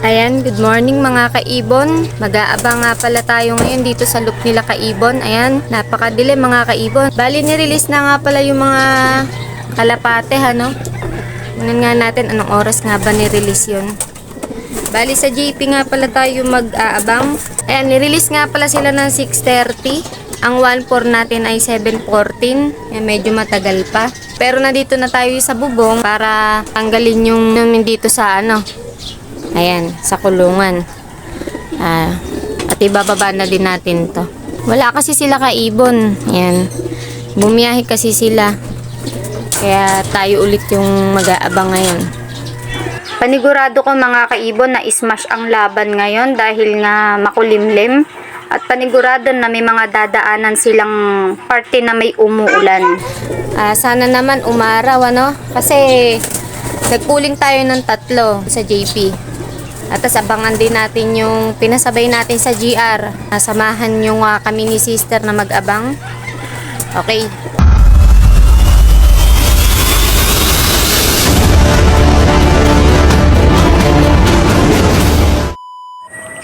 Ayan, good morning mga kaibon. Mag-aabang nga pala tayo ngayon dito sa loop nila kaibon. Ayan, napakadilim mga kaibon. Bali, nirelease na nga pala yung mga kalapate, ano? Tingnan nga natin anong oras nga ba nirelease yun. Bali, sa JP nga pala tayo mag-aabang. Ayan, nirelease nga pala sila ng 6.30. Ang 1.4 natin ay 7.14. Ayan, medyo matagal pa. Pero nandito na tayo sa bubong para tanggalin yung namin dito sa ano, Ayan, sa kulungan. Ah, at ibababa na din natin to. Wala kasi sila kaibon. Ayan. Bumiyahe kasi sila. Kaya tayo ulit yung mag-aabang ngayon. Panigurado ko mga kaibon na ismash ang laban ngayon dahil nga makulimlim. At panigurado na may mga dadaanan silang parte na may umuulan. Ah, sana naman umaraw ano? Kasi nagpuling tayo ng tatlo sa JP. At tas abangan din natin yung pinasabay natin sa GR. Nasamahan yung ah, kami ni sister na mag-abang. Okay.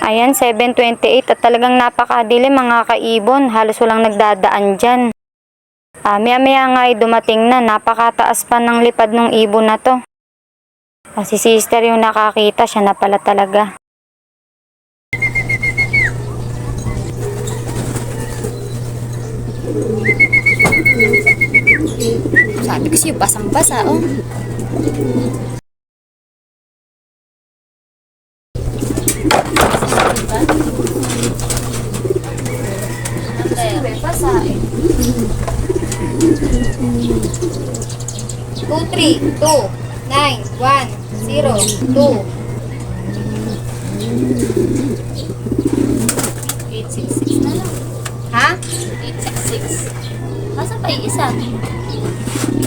Ayan, 7.28 at talagang napakadilim mga kaibon. Halos walang nagdadaan dyan. Ah, maya maya nga ay dumating na. Napakataas pa ng lipad ng ibon na to. Ah, si sister yung nakakita, siya na pala talaga. Sabi ko sa'yo, basang-basa, oh. Basa, eh. 2, 3, 2, 9, 1, 0, 2. 866 na lang. Ha? 866. Masa pa yung isa?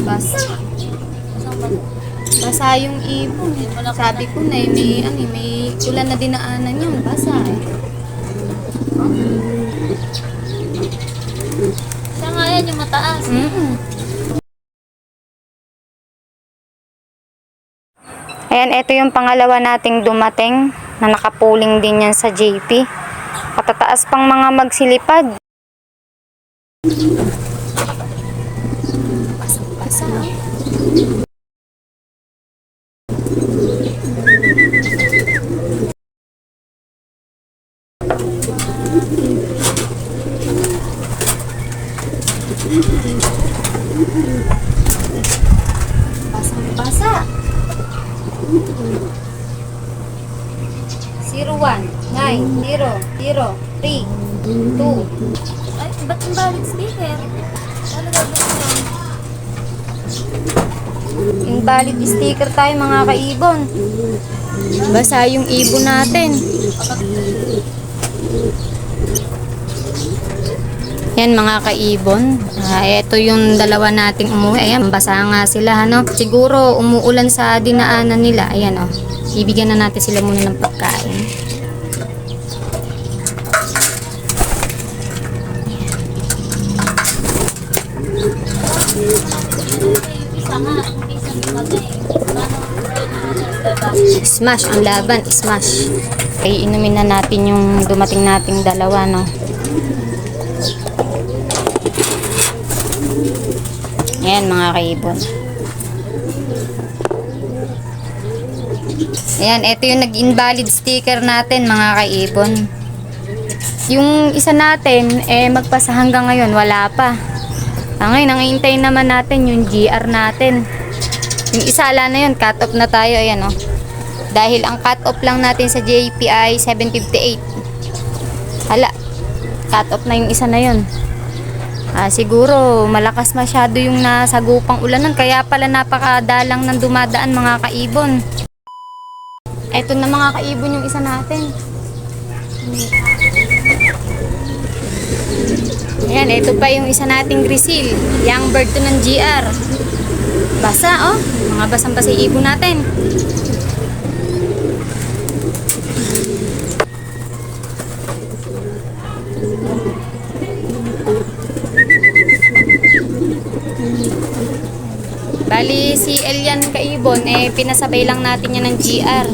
Basa. Masang ba? Basa yung ibon. Sabi ko na eh, may, ano, eh, may ulan na dinaanan yun. Basa eh. Siya nga yan, yung mataas. Mm. Ayan, ito yung pangalawa nating dumating na nakapuling din yan sa JP. Katataas pang mga magsilipad. Basa. Basang basa. 01 9 0 0 3 2 Ay, ba't yung valid sticker? Ano gagawin yun? Invalid sticker tayo mga kaibon. Basa yung ibon natin. Yan mga kaibon. Ah, ito yung dalawa nating umuwi. Ayan, basa nga sila. Ano? Siguro umuulan sa dinaanan nila. Ayan o. Oh. Bibigyan na natin sila muna ng pagkain. Smash ang laban, smash. Okay, inumin na natin yung dumating nating dalawa, no? Ayan mga kaibon. Ayan, ito yung nag-invalid sticker natin mga kaibon. Yung isa natin, eh magpasa hanggang ngayon, wala pa. Ah, ngayon, nangiintay naman natin yung GR natin. Yung isa ala na yun, cut off na tayo, ayan oh. Dahil ang cut off lang natin sa JPI 758. Hala, cut off na yung isa na yun. Ah, siguro malakas masyado yung nasagupang ulanan kaya pala napakadalang ng dumadaan mga kaibon. Eto na mga kaibon yung isa natin. Ayan, ito pa yung isa nating grisil. Young bird to ng GR. Basa, oh. Mga basang-basa ibon natin. Bali, si Elian Kaibon, eh, pinasabay lang natin yan ng GR.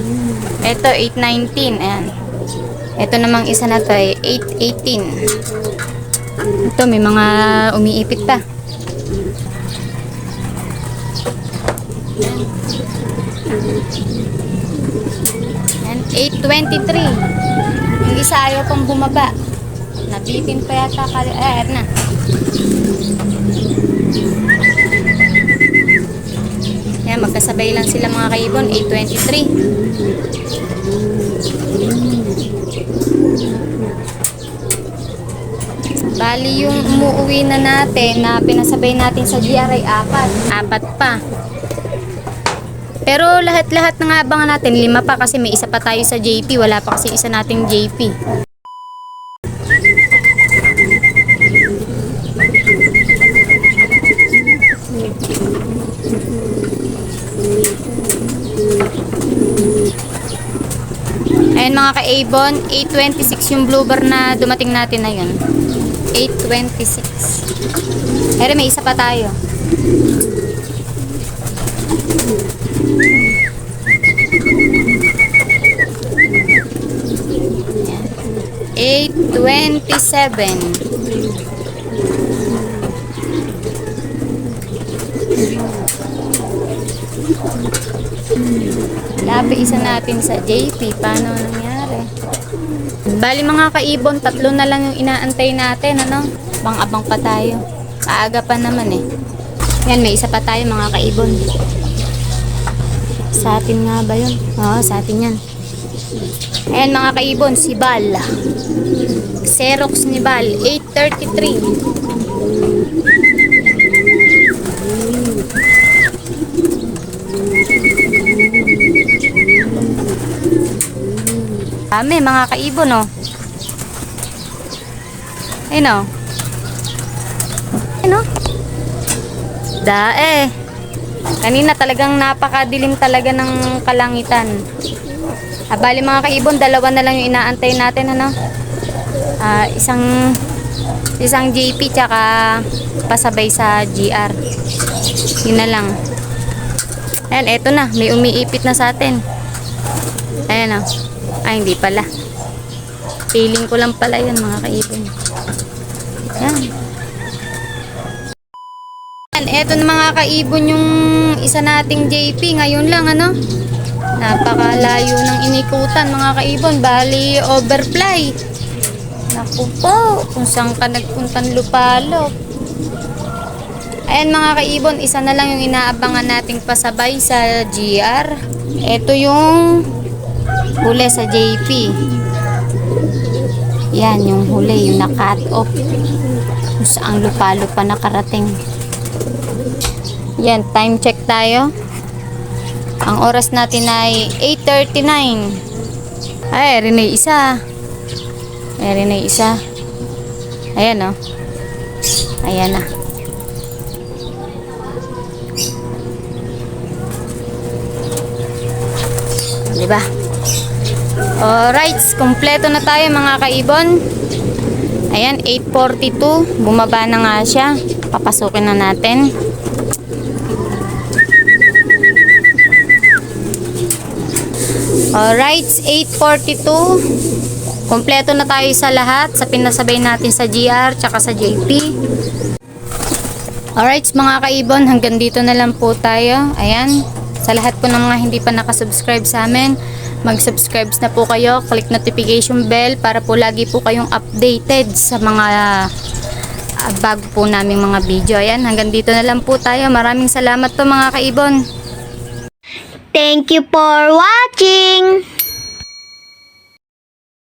Ito, 819. Ayan. Ito namang isa na to ay 818. Ito, may mga umiipit pa. Ayan, 823. Yung isa ayaw pang bumaba. Nabitin pa yata. Kali eh, na. Ayan, magkasabay lang sila mga kaibon. 823. Bali yung umuwi na natin na pinasabay natin sa GRI apat. Apat pa. Pero lahat-lahat ng abangan natin, lima pa kasi may isa pa tayo sa JP. Wala pa kasi isa nating JP. Ayan mga ka-Avon, 826 yung blue bar na dumating natin na yun. 826. Pero may isa pa tayo. Eight twenty-seven. Labi isa natin sa JP. Paano nangyari? Bali mga kaibon, tatlo na lang yung inaantay natin, ano? Bang-abang pa tayo. Aaga pa naman eh. Yan, may isa pa tayo mga kaibon. Sa atin nga ba yun? Oo, sa atin yan. Ayan mga kaibon, si Bal. Xerox ni Bal, 833. Dami mga kaibon oh. Ayun oh. Ayun oh. Dae. Kanina talagang napakadilim talaga ng kalangitan. Abali mga kaibon, dalawa na lang yung inaantay natin ano. Ah, isang isang JP tsaka pasabay sa GR. Yun na lang. Ayan, eto na. May umiipit na sa atin. Ayan oh. Ay, hindi pala. Feeling ko lang pala yun mga kaibon. Yan. Yan, eto na mga kaibon yung isa nating JP. Ngayon lang, ano? Napakalayo ng inikutan mga kaibon. Bali, overfly. Naku po, kung saan ka nagpuntang lupalop. Ayan mga kaibon, isa na lang yung inaabangan nating pasabay sa GR. Ito yung huli sa JP. Yan, yung huli, yung na-cut off. Kung saang lupa-lupa nakarating. Yan, time check tayo. Ang oras natin ay 8.39. Ay, rin ay isa. Ay, rin ay isa. Ayan, oh. Ayan na. Diba? Alright, kompleto na tayo mga kaibon. Ayan, 8.42. Bumaba na nga siya. Papasukin na natin. Alright, 8.42. Kompleto na tayo sa lahat. Sa pinasabay natin sa GR, tsaka sa JP. Alright, mga kaibon, hanggang dito na lang po tayo. Ayan, sa lahat po ng mga hindi pa nakasubscribe sa amin, mag-subscribe na po kayo, click notification bell para po lagi po kayong updated sa mga ah, bago po naming mga video. Ayan, hanggang dito na lang po tayo. Maraming salamat po mga kaibon. Thank you for watching!